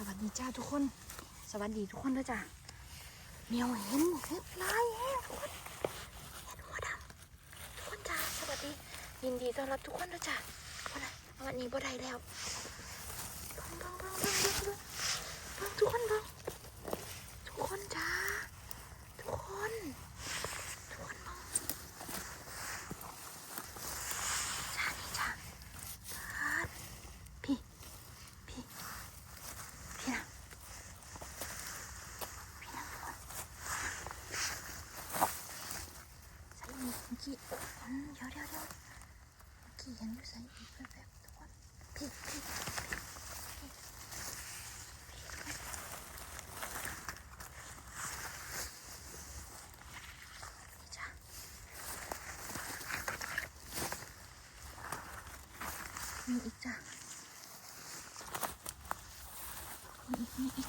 สวัสดีจ้าทุกคน สวัสดีทุกคนด้วยจ้าเมียวเห็นเห็นลายแห้ทุกคนเห็นหัวดำทุกคนจ้าสวัสดี ยินดีต้อนรับทุกคนด้วยจ้าวันนวันนี้บ่ได้แล้วบังบังบังบังบังเบิ่งทุกคนบังทุกคนจ้าทุกคนทุกคนเบิ่งจ้านี่จ้าเดินพี่พี่พี่นะพี่นะทุกคนใส่อีกเมื่อกี้อืมเดี๋ยวเดี๋ยวเดี๋ยวเมื่อกี้ยังอยู่ใส่อีกแบบๆทุกคนพี่พี่พี่พี่นี่จ้ะมีอีกจ้ะมีอีกมีอีก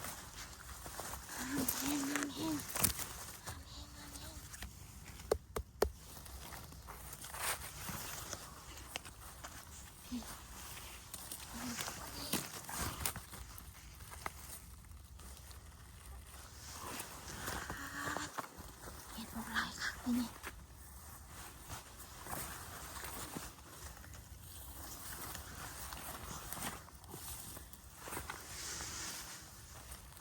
ห้ามแห้งห้ามแห้งห้ามแห้งห้ามแห้งพี่เอาอีกเอาอีกเห็ดบอกหลายค่ะนี่นี่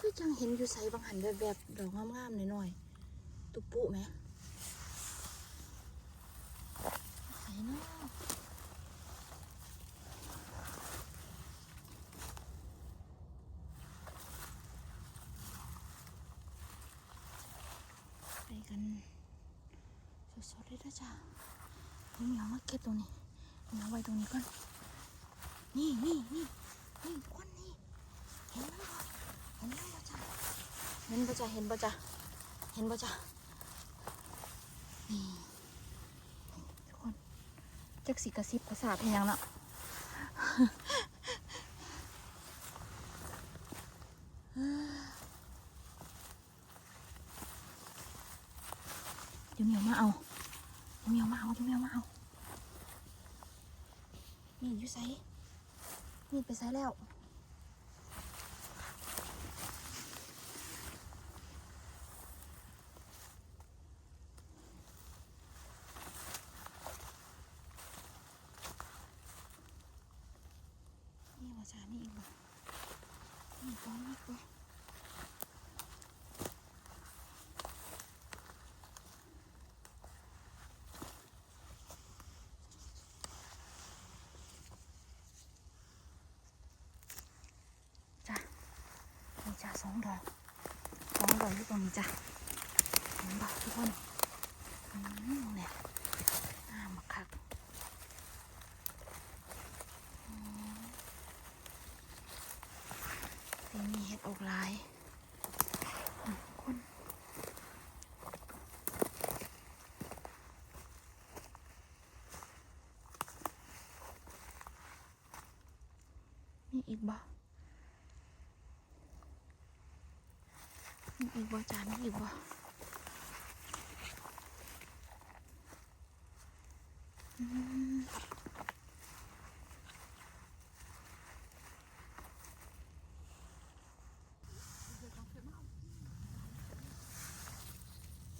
ก็ จังเห็นอยู่ใสบางหันแบบแบบดอกงามๆหน่อยๆตุปุไหมใสเนาะไปกันสดๆเลยนะจ๊ะนี่เหมียวมาเก็บตรงนี้เหมียวไว้ตรงนี้ก่อน นี่นี่นี่นี่ควันนี่เห็นมันบ่เห็นมันบ่จ้ะ เห็นบ่จ้ะเห็นบ่จ้ะเห็นบ่จ้ะนี่ทุกคนจักสิกระซิบกระซาบเพียงยังเนาะเดี๋ยวเหมียวมาเอาเดี๋ยวเหมียวมาเอาเดี๋ยวเหมียวมาเอามีดอยู่ไสมีดไปไสแล้ว นี่ว่าจานี่อีกบ่นี่ก้อนนี่ก้อนจ้ะนี่จ้ะสองดอกสองดอกอยู่ตรงนี้จ้ะเห็นบ่ทุกคนอืมเนี่ยอ่ามาคัก ปีนี้เห็ด ออกลายมีอีกบ่มีอีกบ่จานมีอีกบ่อืม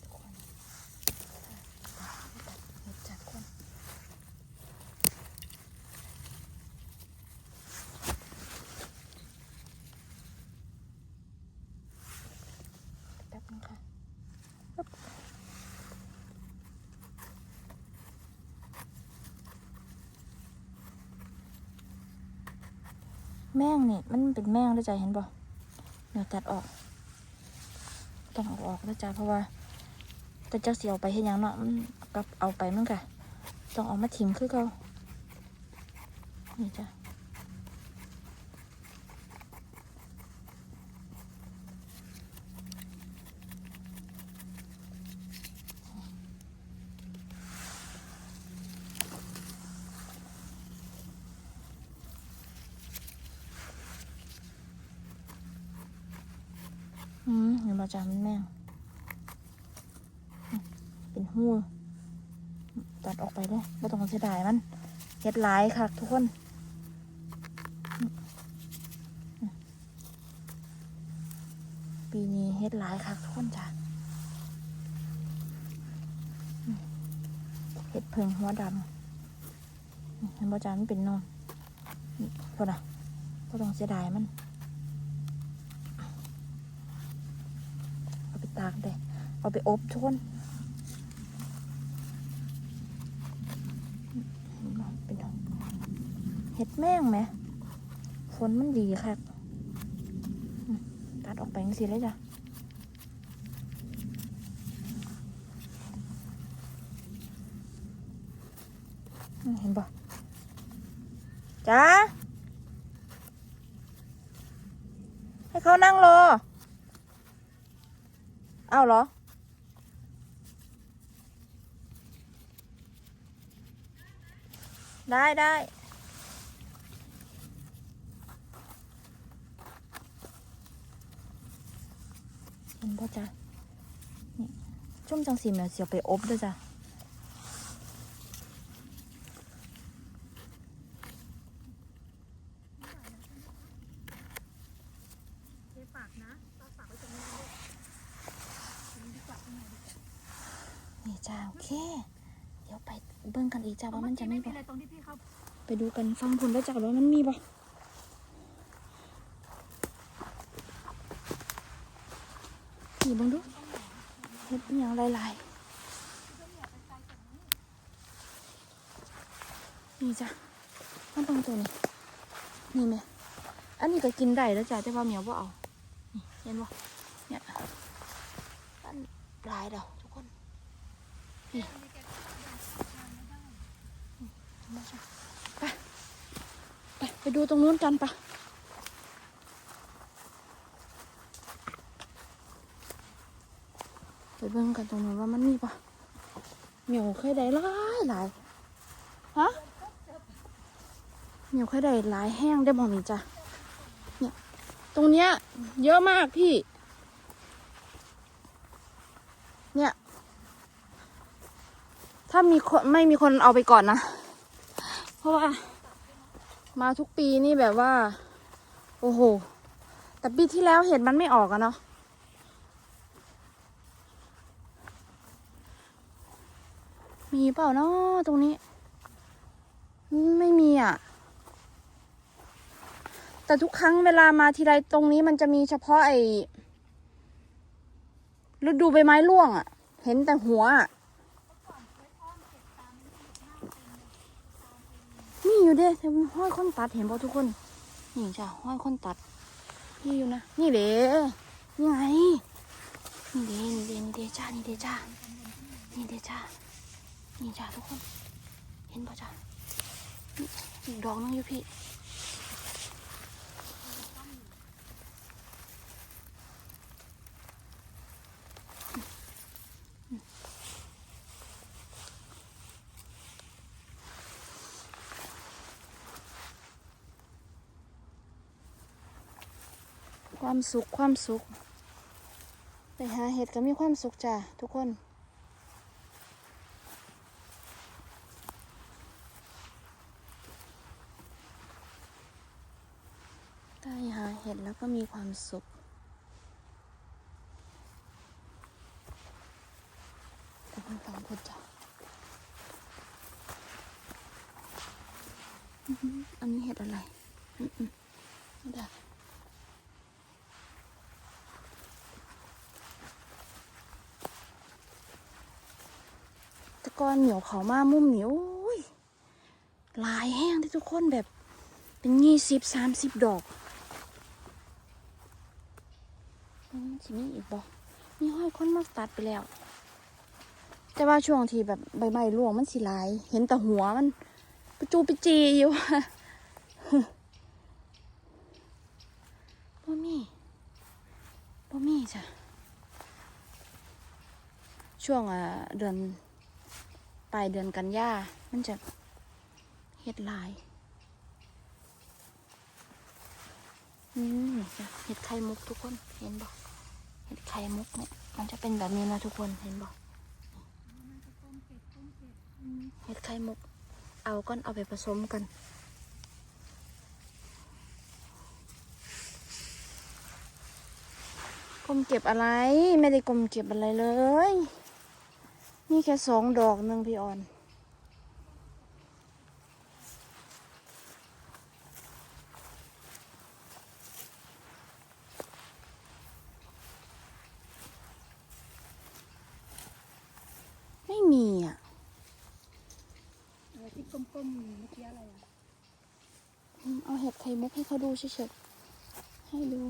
ทุกคนเห็ดจากคนแป๊บ นึงค่ะแม่งนี่มันเป็นแม่งด้วยใจเห็นป่ะเดี๋ยวตัดออก ต้องเอาออกแล้วจ้ะเพราะว่าแต่จักเสียวไปเห็นยังเนาะมันกับเอาไปมันกะต้องเอามาถิ่มคือเขานี่จ้ะอื มเห็นมาจ้ะมันแม่ง เป็นหูตัดออกไปเลยไม่ต้องเสียดายมันเฮ็ดหลายค่ะทุกคนปีนี้เฮ็ดหลายค่ะทุกคนจ้ะเฮ็ดเพิงหัวดำเห็นบ่จ้ามันเป็นนอนนี่พอนะก็ต้องเสียดายมัน เอาไป ตากได้เอาไปอบทุกคนเห็ดแม่งไหมฝนมันดีค่ะตัดออกไปจังสิเลยจ้ะเห็นบ่จ้าให้เขานั่งรอ อาเหรอ ได้ได้เห็นป่ะจ๊ะนี่จุ่มจังสีแมวเสียวไปอบด้วยจ้ะ ฝากนะฝากไว้ตรงนี้ด้วยดีกว่าข้างในดีกว่า นี่จ้าโอเค เดี๋ยวไปเบิ่งกันอีกจ้าว่า มันจะไม่มีมีปะอะไรตรงที่พี่เขาไปดูกันฟังคุณได้จ้าว่ามันมีปะนี่เบังดูเฮ็ดอหย่างหลายๆนี่จ้ะมันตรงตัวนี้นี่ไหมอันนี้ก็กินได้แล้วจ้ะแต่ว่าเหมียวว่าเอานี่เห็นปะเนี่ยอันหลายเดอกทุกคนนี่มาจ้ะไปไปไป ดูตรงนู้นกันปะไปเบิ่งกันตรงนู้นว่ามันมีปะเหมียวเคยได้หลายหลายฮะเหมียวเคยได้หลายแห้งได้บอกนี่จ้ะเนี่ยตรงเนี้ยเยอะมากพี่ เนี่ย ถ้ามีคนไม่มีคนเอาไปก่อนนะ เพราะว่า มาทุกปีนี่แบบว่า โอ้โห แต่ปีที่แล้วเห็ดมันไม่ออกอะเนาะมีเปล่าเนาะตรงนี้ ไม่มีอะ แต่ทุกครั้งเวลามาทีไรตรงนี้มันจะมีเฉพาะไอ้ฤดูใบไม้ร่วงอะ เห็นแต่หัวอะ มี อยู่เด้แต่มันห้อยคนตัดเห็นป่ทุกคน นี่จ้ะห้อยคนตัดนี่อยู่นะ นี่เด้นี่ไงนี่เด้นี่เด้นี่เด้จ้า นี่เด้จ้า นี่เด้จ้า นี่จ้าทุกคน เห็นป่ะจ้าอีกดอกนึงอยู่พี่ ความสุขความสุข ไปหาเห็ดก็มีความสุขจ้ะทุกคนได้หาเห็ดแล้วก็มีความสุขแต่นฟังพูดจ้ะอันนี้เห็ดอะไรอืมอืมไม่ได้ แตะกอนเหนียวเขามามุ่มเหนียวลายแห้งที่ทุกคนแบบเป็นยี่สิบสามสิบดอกสิมีอีกบอกมีห้อยคนมาตัดไปแล้ว แต่ว่าช่วงที่แบบใบไม้ร่วงมันสิลาย เห็นแต่หัวมันปจูปจีอยู่บ่มีบ่มีจ้ะช่วงอะเดือน ปลายเดือนกันยามันจะเฮ็ดลายอืมจ้ะเห็ดไข่มุกทุกคนเห็นบอกเห็ดไข่มุกเนี่ยมันจะเป็นแบบนี้นะทุกคนเห็นบอกเห็ดไข่มุก เอาก้อนเอาไปผสมกันกกลมเก็บอะไร ไม่ได้กลมเก็บอะไรเลย นี่แค่สองดอกหนึ่งพี่ออน ไม่มีอะอะไรที่กลมๆอยู่เมื่อกี้อะไรอะอืมเอาเห็ดไข่มุกให้เขาดูเฉยๆให้ดู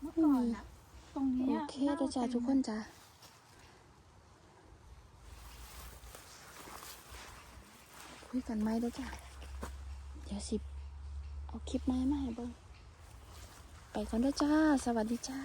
เมื่อก่อนอะ ตรงเนี้โอยเคเด้อจ้าทุกคนจ้าคุยกันไหมเด้อจ้าเดี๋ยวสิเอาคลิปไม้มาให้เบิ่งไปก่อนเด้อจ้า สวัสดีจ้า